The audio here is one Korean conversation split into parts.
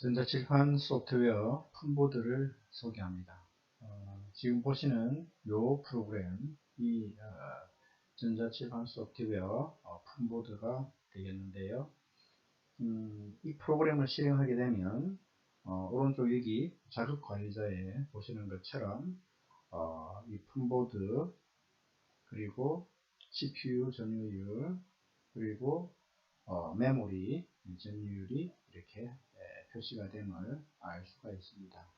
전자칠판 소프트웨어 푼보드를 소개합니다. 어, 지금 보시는 이 프로그램, 이 어, 전자칠판 소프트웨어 어, 푼보드가 되겠는데요. 음, 이 프로그램을 실행하게 되면 어, 오른쪽 여기 자극 관리자에 보시는 것처럼 어, 이 푼보드 그리고 CPU 점유율 그리고 어, 메모리 점유율이 이렇게 표시가 됨을 알 수가 있습니다.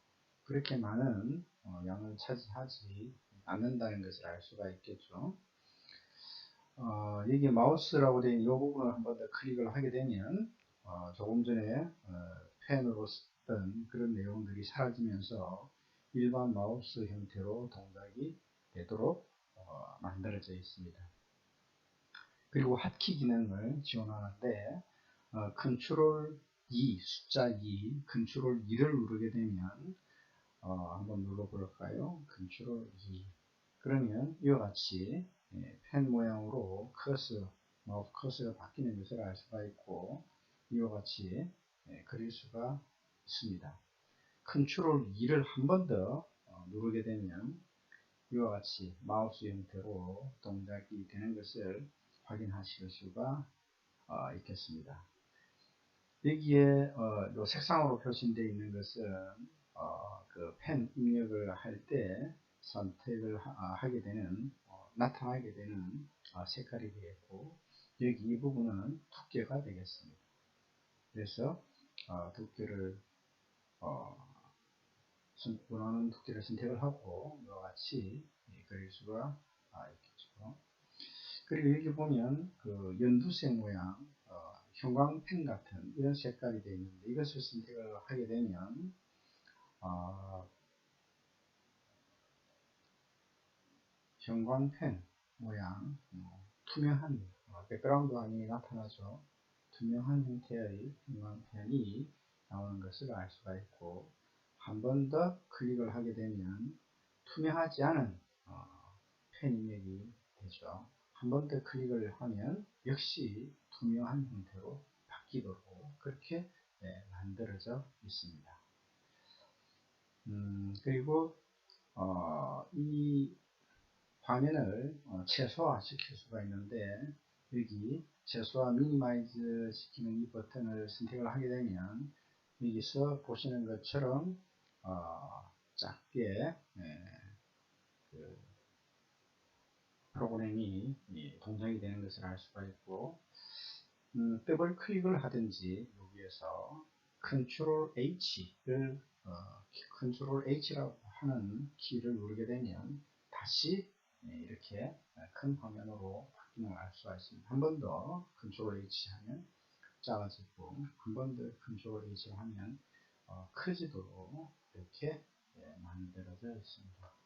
그렇게 많은 어, 양을 차지하지 않는다는 것을 알 수가 있겠죠. 어, 여기 마우스라고 되어 있는 이 부분을 한 번 더 클릭을 하게 되면 어, 조금 전에 어, 펜으로 썼던 그런 내용들이 사라지면서 일반 마우스 형태로 동작이 되도록 어, 만들어져 있습니다. 그리고 핫키 기능을 지원하는데 어, 컨트롤 2, 숫자 2, 컨트롤 2를 누르게 되면 어, 한번 눌러볼까요? 컨트롤 2 그러면 이와 같이 예, 펜 모양으로 커서 마우스 커서가 바뀌는 것을 알 수가 있고 이와 같이 예, 그릴 수가 있습니다. 컨트롤 2를 한 번더 어, 누르게 되면 이와 같이 마우스 형태로 동작이 되는 것을 확인하실 수가 어, 있겠습니다. 여기에 어, 요 색상으로 표시되어 있는 것은 어, 그펜 입력을 할 때 선택을 하, 게 되는 어, 나타나게 되는 어, 색깔이 되겠고 여기 이 부분은 두께가 되겠습니다. 그래서 어, 두께를 원하는 두께를 선택을 하고 이와 같이 예, 그릴 수가 아, 있겠죠. 그리고 여기 보면 그 연두색 모양 형광펜 같은 이런 색깔이 되어 있는데 이것을 선택을 하게 되면 어, 형광펜 모양 어, 투명한 어, 백그라운드안이 나타나죠. 투명한 형태의 형광펜이 나오는 것을 알 수가 있고 한 번 더 클릭을 하게 되면 투명하지 않은 어, 펜 입력이 되죠. 한 번 더 클릭을 하면 역시 투명한 형태로 바뀌도록 그렇게 네, 만들어져 있습니다. 음, 그리고 어, 이 화면을 어, 최소화 시킬 수가 있는데 여기 최소화 미니마이즈 시키는 이 버튼을 선택을 하게 되면 여기서 보시는 것처럼 어, 작게 네, 그 프로그램이 동작이 되는 것을 알 수가 있고 음, 더블 클릭을 하든지 여기에서 컨트롤 H를 어, 컨트롤 H라고 하는 키를 누르게 되면 다시 네, 이렇게 큰 화면으로 바뀌는 걸 알 수가 있습니다. 한 번 더 컨트롤 H 하면 작아지고 한 번 더 컨트롤 H 하면 어, 커지도록 이렇게 네, 만들어져 있습니다.